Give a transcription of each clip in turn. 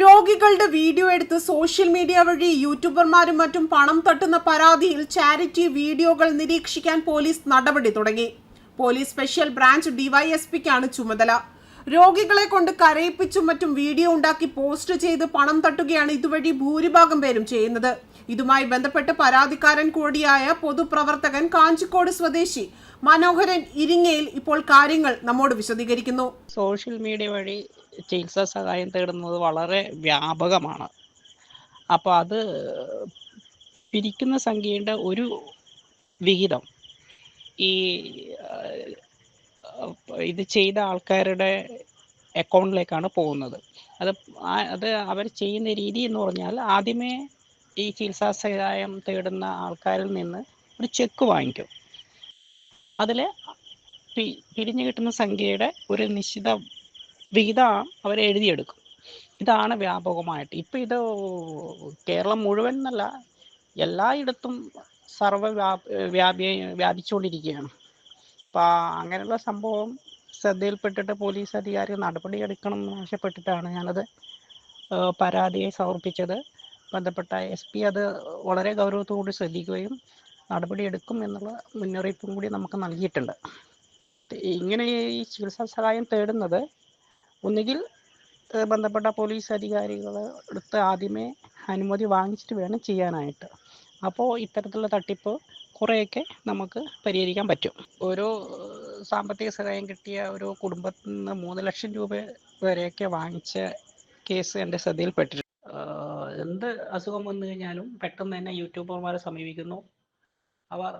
രോഗികളുടെ വീഡിയോ എടുത്ത് social media വഴി യൂട്യൂബർമാരും മറ്റും പണം തട്ടുന്ന പരാതിയിൽ ചാരിറ്റി വീഡിയോകൾ നിരീക്ഷിക്കാൻ പോലീസ് നടപടി തുടങ്ങി. പോലീസ് സ്പെഷ്യൽ ബ്രാഞ്ച് ഡിവൈഎസ്പിക്കാണ് ചുമതല. രോഗികളെ കൊണ്ട് കരയിപ്പിച്ചും മറ്റും വീഡിയോ ഉണ്ടാക്കി പോസ്റ്റ് ചെയ്ത് പണം തട്ടുകയാണ് ഇതുവഴി ഭൂരിഭാഗം പേരും ചെയ്യുന്നത്. ഇതുമായി ബന്ധപ്പെട്ട് പരാതിക്കാരൻ കൂടിയായ പൊതുപ്രവർത്തകൻ കാഞ്ചിക്കോട് സ്വദേശി മനോഹരൻ ഇരിങ്ങയിൽ ഇപ്പോൾ കാര്യങ്ങൾ നമ്മോട് വിശദീകരിക്കുന്നു. സോഷ്യൽ മീഡിയ വഴി ചികിത്സാ സഹായം തേടുന്നത് വളരെ വ്യാപകമാണ്. അപ്പോൾ അത് പിരിക്കുന്ന സംഖ്യയുടെ ഒരു വിഹിതം. ഈ ഇത് ചെയ്ത ആൾക്കാരുടെ അക്കൗണ്ടിലേക്കാണ് പോകുന്നത്. അത് അത് അവർ ചെയ്യുന്ന രീതി എന്ന് പറഞ്ഞാൽ ആദ്യമേ ഈ ചികിത്സാ സഹായം തേടുന്ന ആൾക്കാരിൽ നിന്ന് ഒരു ചെക്ക് വാങ്ങിക്കും. അതിൽ പിരിഞ്ഞു കിട്ടുന്ന സംഖ്യയുടെ ഒരു നിശ്ചിത വിഹിതം അവർ എഴുതിയെടുക്കും. ഇതാണ് വ്യാപകമായിട്ട്. ഇപ്പം ഇത് കേരളം മുഴുവൻ എന്നല്ല എല്ലായിടത്തും സർവ വ്യാപി വ്യാപിച്ചുകൊണ്ടിരിക്കുകയാണ്. അപ്പം അങ്ങനെയുള്ള സംഭവം ശ്രദ്ധയിൽപ്പെട്ടിട്ട് പോലീസ് അധികാരി നടപടിയെടുക്കണം എന്ന് ആവശ്യപ്പെട്ടിട്ടാണ് ഞാനത് പരാതിയെ സമർപ്പിച്ചത്. ബന്ധപ്പെട്ട എസ് പി അത് വളരെ ഗൗരവത്തോടുകൂടി ശ്രദ്ധിക്കുകയും നടപടി എടുക്കും എന്നുള്ള മുന്നറിയിപ്പും കൂടി നമുക്ക് നൽകിയിട്ടുണ്ട്. ഇങ്ങനെ ഈ ചികിത്സാ സഹായം തേടുന്നത് ഒന്നുകിൽ ബന്ധപ്പെട്ട പോലീസ് അധികാരികൾ അടുത്ത് ആദ്യമേ അനുമതി വാങ്ങിച്ചിട്ട് വേണം ചെയ്യാനായിട്ട്. അപ്പോൾ ഇത്തരത്തിലുള്ള തട്ടിപ്പ് കുറേയൊക്കെ നമുക്ക് പരിഹരിക്കാൻ പറ്റും. ഒരു സാമ്പത്തിക സഹായം കിട്ടിയ ഒരു കുടുംബത്തിൽ നിന്ന് മൂന്ന് ലക്ഷം രൂപ വരെയൊക്കെ വാങ്ങിച്ച കേസ് എന്റെ ശ്രദ്ധയിൽപ്പെട്ടിട്ടുണ്ട്. എന്ത് അസുഖം വന്നു കഴിഞ്ഞാലും പെട്ടെന്ന് തന്നെ യൂട്യൂബർമാരെ സമീപിക്കുന്നു. അവർ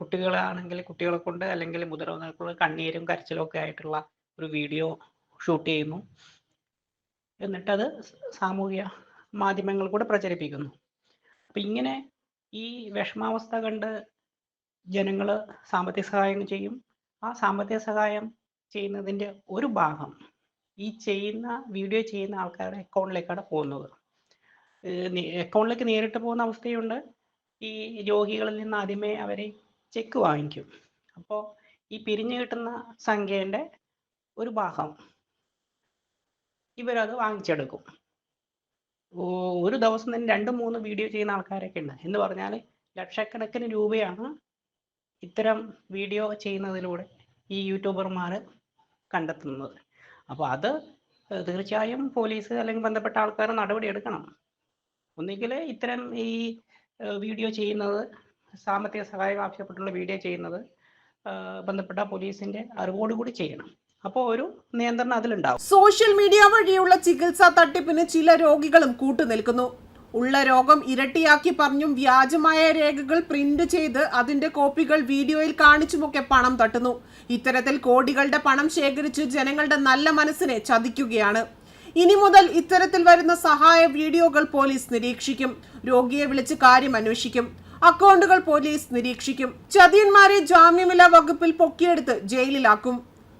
കുട്ടികളാണെങ്കിൽ കുട്ടികളെ കൊണ്ട് അല്ലെങ്കിൽ മുതിർന്നവർക്കുള്ള കണ്ണീരും കരച്ചിലും ഒക്കെ ആയിട്ടുള്ള ഒരു വീഡിയോ ഷൂട്ട് ചെയ്യുന്നു. എന്നിട്ടത് സാമൂഹ്യ മാധ്യമങ്ങൾ കൂടെ പ്രചരിപ്പിക്കുന്നു. അപ്പം ഇങ്ങനെ ഈ വിഷമാവസ്ഥ കണ്ട് ജനങ്ങൾ സാമ്പത്തിക സഹായം ചെയ്യും. ആ സാമ്പത്തിക സഹായം ചെയ്യുന്നതിന്റെ ഒരു ഭാഗം ഈ ചെയ്യുന്ന വീഡിയോ ചെയ്യുന്ന ആൾക്കാരുടെ അക്കൗണ്ടിലേക്കാണ് പോകുന്നത്. അക്കൗണ്ടിലേക്ക് നേരിട്ട് പോകുന്ന അവസ്ഥയുണ്ട്. ഈ രോഗികളിൽ നിന്ന് ആദ്യമേ അവരെ ചെക്ക് വാങ്ങിക്കും. അപ്പോൾ ഈ പിരിഞ്ഞു കിട്ടുന്ന സംഖ്യേന്റെ ഒരു ഭാഗം ഇവരത് വാങ്ങിച്ചെടുക്കും. ഒരു ദിവസം തന്നെ രണ്ട് മൂന്ന് വീഡിയോ ചെയ്യുന്ന ആൾക്കാരൊക്കെ ഉണ്ട്. എന്ന് പറഞ്ഞാൽ ലക്ഷക്കണക്കിന് രൂപയാണ് ഇത്തരം വീഡിയോ ചെയ്യുന്നതിലൂടെ ഈ യൂട്യൂബർമാർ കണ്ടെത്തുന്നത്. അപ്പോൾ അത് തീർച്ചയായും പോലീസ് അല്ലെങ്കിൽ ബന്ധപ്പെട്ട ആൾക്കാർ നടപടി എടുക്കണം. ഒന്നുകിൽ ഇത്തരം ഈ വീഡിയോ ചെയ്യുന്നത് സാമ്പത്തിക സഹായം ആവശ്യപ്പെട്ടുള്ള വീഡിയോ ചെയ്യുന്നത് ബന്ധപ്പെട്ട പോലീസിന്റെ അറിവോടുകൂടി ചെയ്യണം. അപ്പോൾ ഒരു നിയന്ത്രണം അതിലുണ്ടാവും. സോഷ്യൽ മീഡിയ വഴിയുള്ള ചികിത്സാ തട്ടിപ്പിന് ചില രോഗികളും കൂട്ടുനിൽക്കുന്നു. ഉള്ള രോഗം ഇരട്ടിയാക്കി പറഞ്ഞും വ്യാജമായ രേഖകൾ പ്രിന്റ് ചെയ്ത് അതിന്റെ കോപ്പികൾ വീഡിയോയിൽ കാണിച്ചുമൊക്കെ പണം തട്ടുന്നു. ഇത്തരത്തിൽ കോടികളുടെ പണം ശേഖരിച്ച് ജനങ്ങളുടെ നല്ല മനസ്സിനെ ചതിക്കുകയാണ്. ഇനി മുതൽ ഇത്തരത്തിൽ വരുന്ന സഹായ വീഡിയോകൾ പോലീസ് നിരീക്ഷിക്കും. രോഗിയെ വിളിച്ച് കാര്യം അന്വേഷിക്കും. അക്കൗണ്ടുകൾ പോലീസ് നിരീക്ഷിക്കും. ചതിയന്മാരെ ജാമ്യമില്ലാ വകുപ്പിൽ പൊക്കിയെടുത്ത് ജയിലിലാക്കും.